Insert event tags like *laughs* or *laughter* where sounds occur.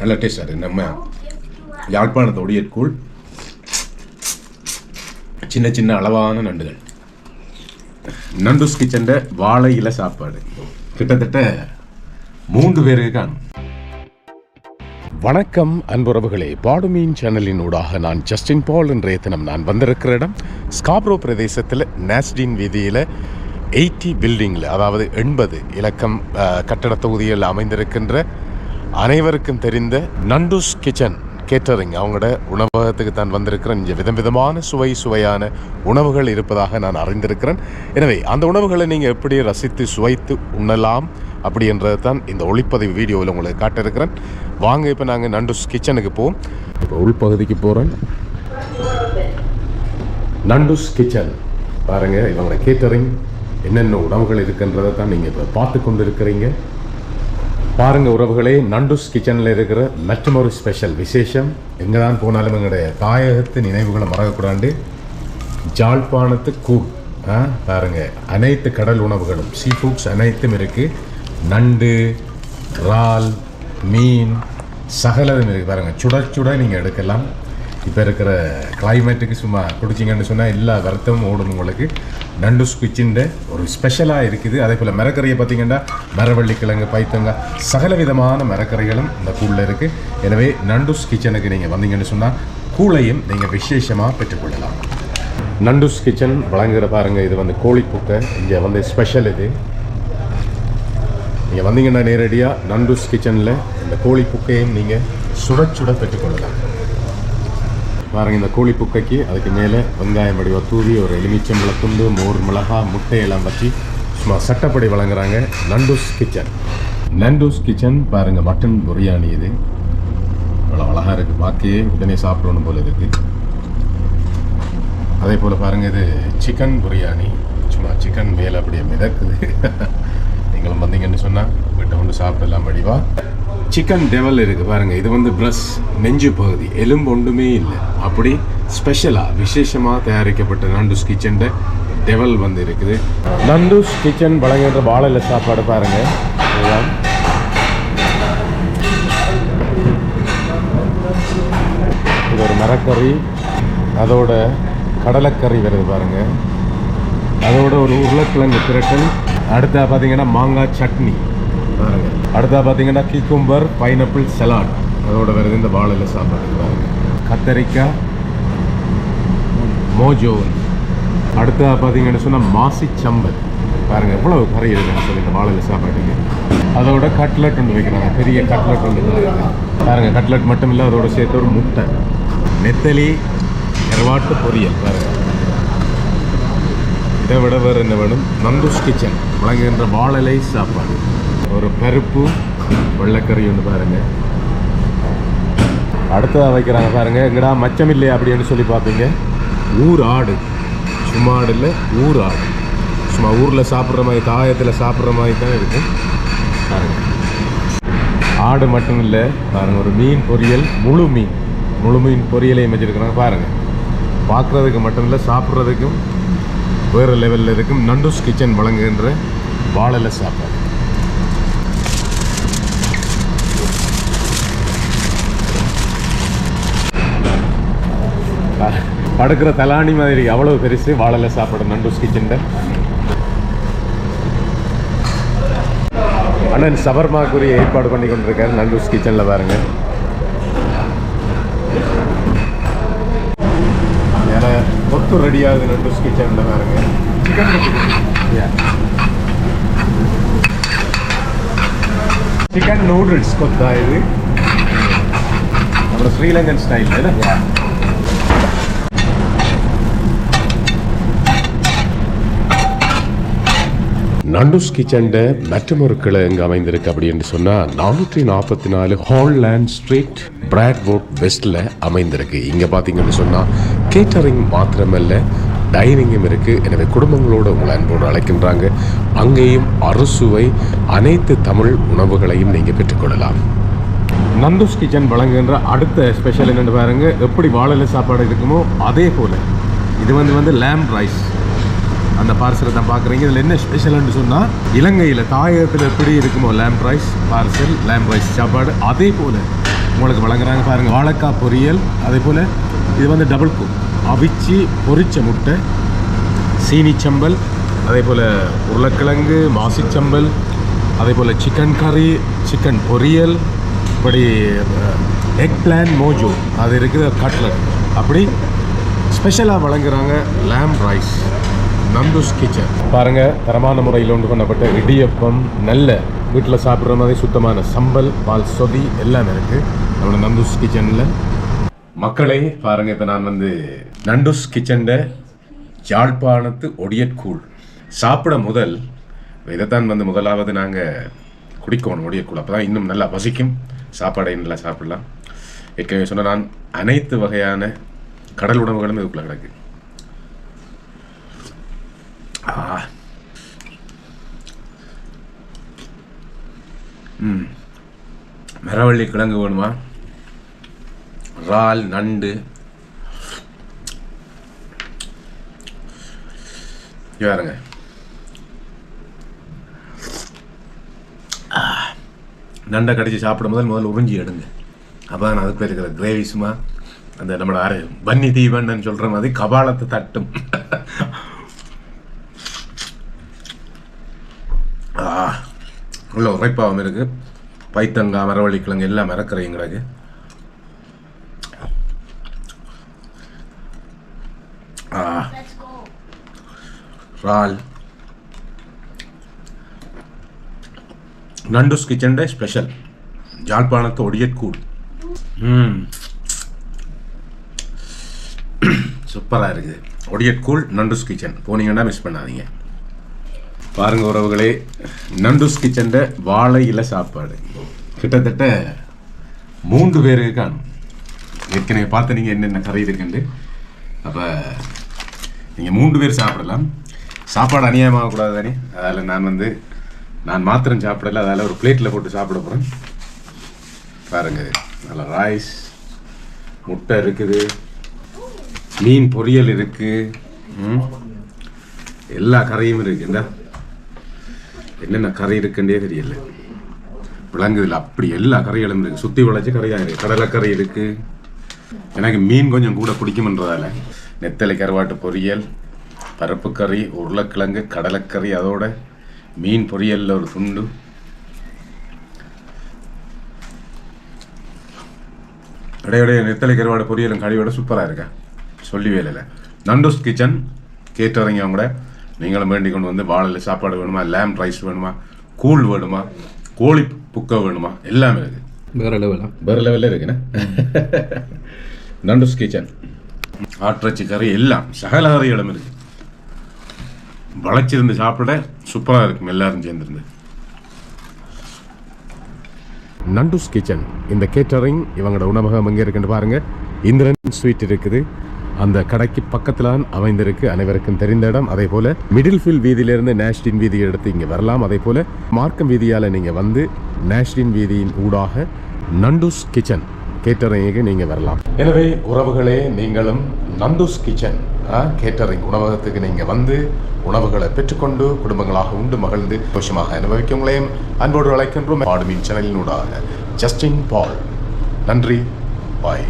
நல்ல டேஸ்ட் அது நம்ம யாழ்ப்பாணத்து ஒடியற்கூழ் சின்ன சின்ன அளவான நண்டுகள். நண்டுஸ் கிச்சன்ட வாழை இலை சாப்பாடு. கிட்டத்தட்ட மூன்று பேருக்கு காணும் வணக்கம் அன்புறவுகளே பாடுமீன் சேனலின் ஊடாக நான் ஜஸ்டின் பால் இன்றைய தினம் நான் வந்திருக்கிற இடம் ஸ்காப்ரோ பிரதேசத்தில் நேஸ்டின் வீதியில் எயிட்டி பில்டிங்கில் அதாவது எண்பது இலக்கம் அஹ், தொகுதியில் அமைந்திருக்கின்ற அனைவருக்கும் தெரிந்த நண்டுஸ் கிச்சன் கேட்டரிங். அவங்களோட உணவகத்துக்கு தான் வந்திருக்கிறேன். இங்கே விதம் விதமான சுவை சுவையான உணவுகள் இருப்பதாக நான் அறிந்திருக்கிறேன். எனவே அந்த உணவுகளை நீங்கள் எப்படி ரசித்து சுவைத்து உண்ணலாம் அப்படின்றது தான் இந்த ஒளிப்பதிவு வீடியோவில் உங்களுக்கு காட்டியிருக்கிறேன். வாங்க இப்போ நாங்கள் நண்டுஸ் கிச்சனுக்கு போவோம். இப்போ உள்பகுதிக்கு போகிறேன் நண்டுஸ் கிச்சன். பாருங்கள் இவங்களோட கேட்டரிங். என்னென்ன உணவுகள் இருக்குன்றதை தான் நீங்கள் இப்போ பார்த்து கொண்டு இருக்கிறீங்க பாருங்கள் உறவுகளே நண்டுஸ் கிச்சனில் இருக்கிற மற்றொரு ஸ்பெஷல் விசேஷம். எங்கே தான் போனாலும் எங்களுடைய தாயகத்து நினைவுகளை மறக்கக்கூடாண்டு ஜாழ்ப்பாணத்து கூழ் ஆ அனைத்து கடல் உணவுகளும் சீ ஃபுட்ஸ் அனைத்தும் இருக்குது நண்டு இறால் மீன் சகலதும் இருக்குது பாருங்கள் சுட சுட நீங்கள் எடுக்கலாம். இப்போ இருக்கிற கிளைமேட்டுக்கு சும்மா குடிச்சிங்கன்னு சொன்னால் எல்லா வருத்தமும் ஓடும் உங்களுக்கு. நண்டுஸ் கிச்சின்ட ஒரு ஸ்பெஷலாக இருக்குது. அதே போல் மரக்கறியை பார்த்தீங்கன்னா மரவள்ளி கிழங்கு சகல விதமான மரக்கறிகளும் இந்த கூழில் இருக்குது எனவே நண்டுஸ் கிச்சனுக்கு நீங்கள் வந்தீங்கன்னு சொன்னால் கூழையும் நீங்கள் விசேஷமாக பெற்றுக்கொள்ளலாம். நண்டுஸ் கிச்சன் வழங்குகிற பாருங்கள் இது வந்து கோழிப்புக்கை. இங்கே வந்து ஸ்பெஷல் இது. நீங்கள் வந்தீங்கன்னா நேரடியாக நண்டுஸ் கிச்சனில் இந்த கோழி புக்கையும் நீங்கள் சுட சுட பெற்றுக்கொள்ளலாம். பாருங்கள் இந்த கோழி புக்கைக்கு அதுக்கு மேலே வெங்காயம் வடிவாக தூவி ஒரு எலுமிச்சம்பழ துண்டு மோர் மிளகா முட்டையெல்லாம் வச்சு சும்மா சட்டப்படி வழங்குறாங்க. நண்டூஸ் கிச்சன். நண்டூஸ் கிச்சன் பாருங்கள் மட்டன் பிரியாணி இது. அவ்வளோ அழகாக இருக்குது பாக்கியே உடனே சாப்பிடணும் போல இருக்குது அதே போல் பாருங்கள் இது சிக்கன் பிரியாணி. சும்மா சிக்கன் மேலே அப்படியே மிதக்குது. *laughs* நீங்களும் வந்தீங்கன்னு சொன்னால் வீட்டை வந்து சாப்பிடலாம் வடிவா சிக்கன் டெவல் இருக்கு பாருங்க. இது வந்து பிரஸ் நெஞ்சு பகுதி. எலும்பு ஒன்றுமே இல்லை. அப்படி ஸ்பெஷலாக விசேஷமாக தயாரிக்கப்பட்ட நண்டுஸ் கிச்சன் டெவல் வந்து இருக்குது. நண்டுஸ் கிச்சன் வழங்குகின்ற வாழையில் சாப்பாடு பாருங்க. இதுதான். இது ஒரு மரக்கறி. அதோட கடலைக்கறி வருது பாருங்க. அதோட ஒரு உருளைக்கிழங்கு பிரட்டல் அடுத்த பார்த்தீங்கன்னா மாங்காய் சட்னி. பாருங்கள் அடுத்தா பார்த்தீங்கன்னா கிக்கும்பர் பைனாப்பிள் சலாட் அதோட வருது இந்த வாழையில் சாப்பாடு பாருங்கள் கத்தரிக்காய் மோஜோன் அடுத்ததாக பார்த்தீங்கன்னு சொன்னால் மாசி சம்பல். பாருங்க எவ்வளவு கறி இருக்குன்னு சொல்லி இந்த வாழையில் சாப்பாட்டுக்கு அதோட கட்லெட் ஒன்று வைக்கிறாங்க பெரிய கட்லெட் ஒன்று பாருங்கள் கட்லெட் மட்டும் இல்லை அதோட சேர்த்து ஒரு முட்டை. நெத்தலி கருவாட்டு பொரியல் பாருங்கள் இதை விட வேறு என்ன வேணும்? நந்துஸ் கிச்சன். வழங்குகின்ற வாழலை சாப்பாடு. ஒரு பருப்பு வெள்ளைக்கறி ஒன்று பாருங்கள் அடுத்ததாக வைக்கிறாங்க பாருங்க. எங்கடா மச்சம் இல்லையா அப்படின்னு சொல்லி பார்ப்பீங்க. ஊர் ஆடு. சும்மா ஆடு இல்லை ஊர் ஆடு. சும்மா ஊரில் சாப்பிட்ற மாதிரி தாயத்தில் சாப்பிட்ற மாதிரி தான் இருக்கும். பாருங்கள் ஆடு மட்டும் இல்லை பாருங்கள் ஒரு மீன் பொரியல் முழு மீன். முழு மீன் பொரியலையும் வச்சிருக்கிறாங்க பாருங்கள் பார்க்குறதுக்கு மட்டும் இல்லை சாப்பிட்றதுக்கும் வேறு லெவலில் இருக்கும். நண்டூஸ் கிச்சன் வழங்குகின்ற வாழலை சாப்பாடு. படுக்கிற தலாணி மாதிரி அவ்வளவு பெருசு. வாழலை சாப்பிடும் நண்டூஸ் கிச்சன் அண்ணன் சபர்மாக்குரிய ஏற்பாடு பண்ணி கொண்டிருக்காரு நண்டூஸ் கிச்சனில் பாருங்க. ஏன்னா கொத்து ரெடியாகுது நண்டூஸ் கிச்சனில் பாருங்க. சிக்கன் நூடுல்ஸ் கொத்தா இது. அப்புறம் ஸ்ரீலங்கன் ஸ்டைல் நண்டுஸ் கிச்சன்ட மற்றொரு கிளை எங்கே அமைந்திருக்கு அப்படின்னு சொன்னால் நானூற்றி நாற்பத்தி நாலு ஹால்லேண்ட் ஸ்ட்ரீட் பிராட்வோட் வெஸ்டில் அமைந்திருக்கு. இங்கே பார்த்தீங்கன்னு சொன்னால் கேட்டரிங் மாத்திரமல்ல டைனிங்கும் இருக்குது எனவே குடும்பங்களோடு உங்களை அன்போடு அழைக்கின்றாங்க. அங்கேயும் அறுசுவை அனைத்து தமிழ் உணவுகளையும் நீங்கள் பெற்றுக்கொள்ளலாம். நந்துஸ் கிச்சன் வழங்குகின்ற அடுத்த ஸ்பெஷல் என்னென்னு பாருங்கள் எப்படி வாழலை சாப்பாடு இருக்குமோ அதே போல். இது வந்து வந்து லேம் ரைஸ் அந்த பார்சலை தான் பார்க்குறீங்க. இதில் என்ன ஸ்பெஷல்னு சொன்னால் இலங்கையில் தாயகத்தில் எப்படி இருக்குமோ lamb rice parcel lamb rice சாப்பாடு அதே போல் உங்களுக்கு வழங்குறாங்க பாருங்கள் வாழைக்காய் பொரியல் அதே போல் இது வந்து டபுள் குக் அவிச்சு பொரிச்ச முட்டை சீனிச்சம்பல் அதே போல் உருளைக்கிழங்கு மாசிச்சம்பல் அதே போல் சிக்கன் கறி சிக்கன் பொரியல் இப்படி எக் பிளான் மோஜோ அது இருக்குது கட்லட் அப்படி ஸ்பெஷலாக வழங்குறாங்க லேம் ரைஸ் நந்துஸ் கிச்சன் பாருங்க தரமான முறையில் ஒன்று கொண்டப்பட்ட இடியப்பம் நல்ல வீட்டில் சாப்பிட்ற மாதிரி சுத்தமான சம்பல் பால் சொதி எல்லாமே இருக்குது நம்மளோட நந்துஸ் கிச்சனில் மக்களே பாருங்க இப்போ நான் வந்து நண்டுஸ் கிச்சன்ட யாழ்ப்பாணத்து ஒடியற்கூழ் சாப்பிட முதல் இதைத்தான் வந்து முதலாவது நாங்கள் குடிக்கணும் ஒடியற்கூழ் அப்போ தான் இன்னும் நல்லா பசிக்கும். சாப்பாடை நல்லா சாப்பிடலாம். ஏற்கனவே சொன்ன நான் அனைத்து வகையான கடல் உணவுகளும் இதுக்குள்ளே கிடக்கு. Ah. ம். மரவள்ளி கிழங்கு வேணுமா? இறால் நண்டு. யாருங்க நண்டை கடிச்சு சாப்பிடும் முதல் முதல்ல உறிஞ்சி எடுங்க. அப்போ தான் அதுக்கு பேர் இருக்கிற கிரேவிஸுமா அந்த நம்மளோட அரை பன்னி தீவன்னு சொல்கிற மாதிரி கபாலத்தை தட்டும். உள்ள உரைப்பாகவும் இருக்கு. பைத்தங்காய் மரவள்ளி கிழங்கு எல்லாம் மறக்கறையும் கிடக்கு ஆ. இறால் நண்டுஸ் கிச்சன்ட ஸ்பெஷல். யாழ்ப்பாணத்து ஒடியற்கூடு ம். *clears throat* சூப்பராக இருக்குது. ஒடியற்கூழ் நண்டுஸ் கிச்சன். போனீங்கன்னா மிஸ் பண்ணாதீங்க. பாருங்க உறவுகளே நண்டுஸ் கிச்சன்ட வாழை இலை சாப்பாடு. கிட்டத்தட்ட மூன்று பேர் காணும் ஏற்கனவே பார்த்து நீங்கள் என்னென்ன கறி இருக்குண்டு? அப்போ நீங்கள் மூன்று பேர் சாப்பிடலாம். சாப்பாடு அநியாயமாக கூடாது தானே? அதில் நான் வந்து நான் மாத்திரம் சாப்பிடல அதில் ஒரு பிளேட்டில் போட்டு சாப்பிட போகிறேன் பாருங்க நல்ல ரைஸ் முட்டை இருக்குது மீன் பொரியல் இருக்குது எல்லா கரையும் இருக்கு. இந்த. என்னென்ன கரை இருக்குன்றே தெரியல. விளங்குதில்ல அப்படி எல்லா கறிகளும் இருக்குது சுற்றி விளைச்சி கரையாக இருக்குது கடலக்கரை இருக்குது எனக்கு மீன் கொஞ்சம் கூட பிடிக்குமன்றதால. நெத்தலை கருவாட்டு பொரியல் பருப்பு கறி உருளைக்கிழங்கு கடலைக்கறி அதோட மீன் பொரியலில் ஒரு துண்டு. இடையிடைய நெத்தலை கருவாடு பொரியலும் கழிவோட சூப்பராக இருக்கா? சொல்லி வேலையில். நண்டூஸ் கிச்சன் கேட்டுறீங்க கூட நீங்களும் வேண்டி கொண்டு வந்து வாழையில் சாப்பாடு வேணுமா? லேம் ரைஸ் வேணுமா? கூழ் வேணுமா? கோழி புக்க வேணுமா? எல்லாமே இருக்குது வேற லெவலா வேறு லெவலில் இருக்குண்ணே. நண்டூஸ் கிச்சன். ஆட்டிறைச்சி கறி எல்லாம் சகல கறிகளும் இருக்கு. வளைச்சிருந்து சாப்பிட சூப்பராக இருக்கும் எல்லாரும் சேர்ந்துருந்து. நண்டுஸ் கிச்சன் இந்த கேட்டரிங் இவங்களோட உணவகம் எங்கே இருக்குன்னு பாருங்க. இந்திரன் ஸ்வீட் இருக்குது. அந்த கடைக்கு பக்கத்தில் தான் அமைந்திருக்கு. அனைவருக்கும் தெரிந்த இடம். அதே போல மிடில் ஃபீல்ட் வீதியிலிருந்து நேஷ்டின் வீதி எடுத்து இங்கே வரலாம். அதே போல மார்க்கம் வீதியால் நீங்கள் வந்து நேஷ்டின் வீதியின் ஊடாக நண்டுஸ் கிச்சன் கேட்டரிங்குக்கு நீங்கள் வரலாம். எனவே உறவுகளே நீங்களும் நந்துஸ் கிச்சன் கேட்டரிங் உணவகத்துக்கு நீங்கள் வந்து உணவுகளை பெற்றுக்கொண்டு குடும்பங்களாக உண்டு மகிழ்ந்து சந்தோஷமாக அனுபவிக்கவங்களையும் அன்போடு அழைக்கின்றோம். பாடுமீன் சேனலினூடாக ஜஸ்டின் பால். நன்றி. பாய்.